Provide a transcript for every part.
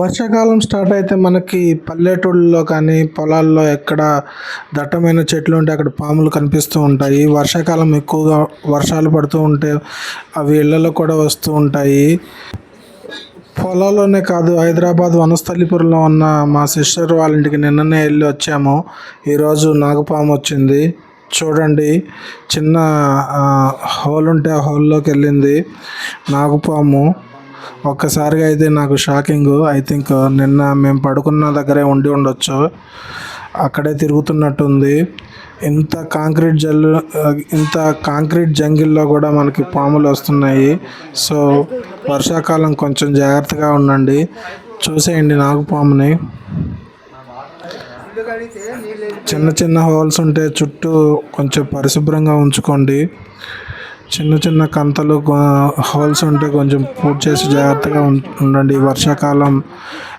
వర్షాకాలం స్టార్ట్ అయితే మనకి పల్లెటూళ్ళలో కానీ పొలాల్లో ఎక్కడ దట్టమైన చెట్లు ఉంటే అక్కడ పాములు కనిపిస్తూ ఉంటాయి. వర్షాకాలం ఎక్కువగా వర్షాలు పడుతూ ఉంటే అవి ఇళ్ళలో కూడా వస్తూ ఉంటాయి. పొలాల్లోనే కాదు హైదరాబాద్ వనస్థలిపురంలో ఉన్న మా సిస్టర్ వాళ్ళ ఇంటికి నిన్ననే వెళ్ళి వచ్చాము. ఈరోజు నాగపాము వచ్చింది. చూడండి చిన్న హోల్ ఉంటే ఆ హోల్లోకి వెళ్ళింది నాగపాము. ఒక్కసారిగా అయితే నాకు షాకింగ్. ఐ థింక్ uh, నిన్న మేము పడుకున్న దగ్గరే ఉండి ఉండొచ్చు. అక్కడే తిరుగుతున్నట్టుంది. ఇంత కాంక్రీట్ జల్లు uh, ఇంత కాంక్రీట్ జంగిల్లో కూడా మనకి పాములు వస్తున్నాయి. సో వర్షాకాలం కొంచెం జాగ్రత్తగా ఉండండి. చూసేయండి నాగుపాముని చిన్న చిన్న హోల్స్ ఉంటే చుట్టూ కొంచెం పరిశుభ్రంగా ఉంచుకోండి. చిన్న చిన్న కంతలు హోల్స్ ఉంటే కొంచెం పూర్తి చేసి జాగ్రత్తగా ఉండండి. వర్షాకాలం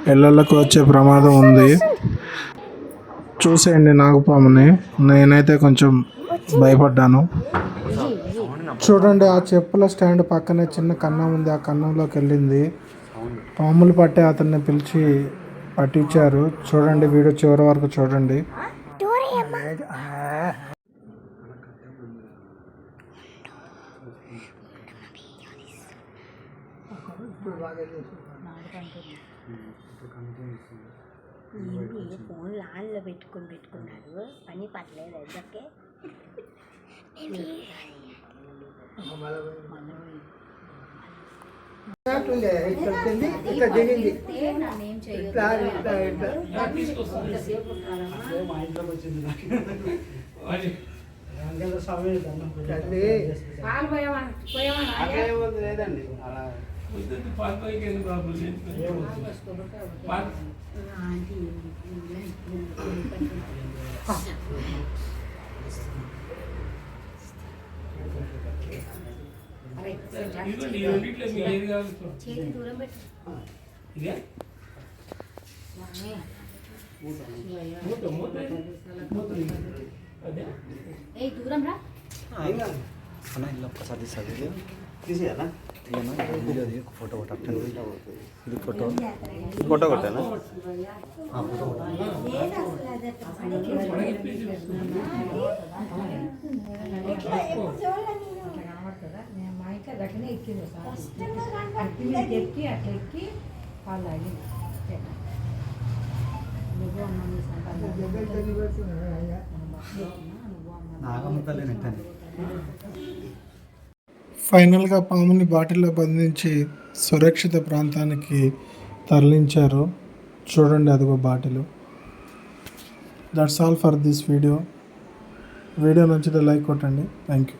ఇళ్ళకి వచ్చే ప్రమాదం ఉంది. చూసేయండి నాగపాముని నేనైతే కొంచెం భయపడ్డాను. చూడండి ఆ చెప్పుల స్టాండ్ పక్కనే చిన్న కన్నం ఉంది. ఆ కన్నంలోకి వెళ్ళింది. పాములు పట్టే అతన్ని పిలిచి పట్టించారు. చూడండి వీడియో చివరి వరకు చూడండి. ఏంటి ఫోన్ లాన్లో పెట్టుకొని పెట్టుకున్నాడు పని ఇట్లా దిగింది ఇట్లా ఇట్లా ఇట్లా తల్లి చేతి దూరం పెట్టు. ఏ దూరం రా. అన్న ఇలా ఒక్కసారి తీసాడు తీసేయాలా? ఇది ఫోటో ఫోటో కొట్టానా ఫోటో మా ఇంట్లో గట్లనే ఎక్కింది అట్టి మీదకి ఎక్కి అట్లా ఎక్కి వాళ్ళు ఆగింది నువ్వు అమ్మ నీ సంపాదన. నాగమ్మతలే నెట్టండి ఫైనల్గా పాముని బాటిల్లో బంధించి సురక్షిత ప్రాంతానికి తరలించారు. చూడండి అదిగో bottle. That's all for this video video నచ్చితే లైక్ కొట్టండి. Thank you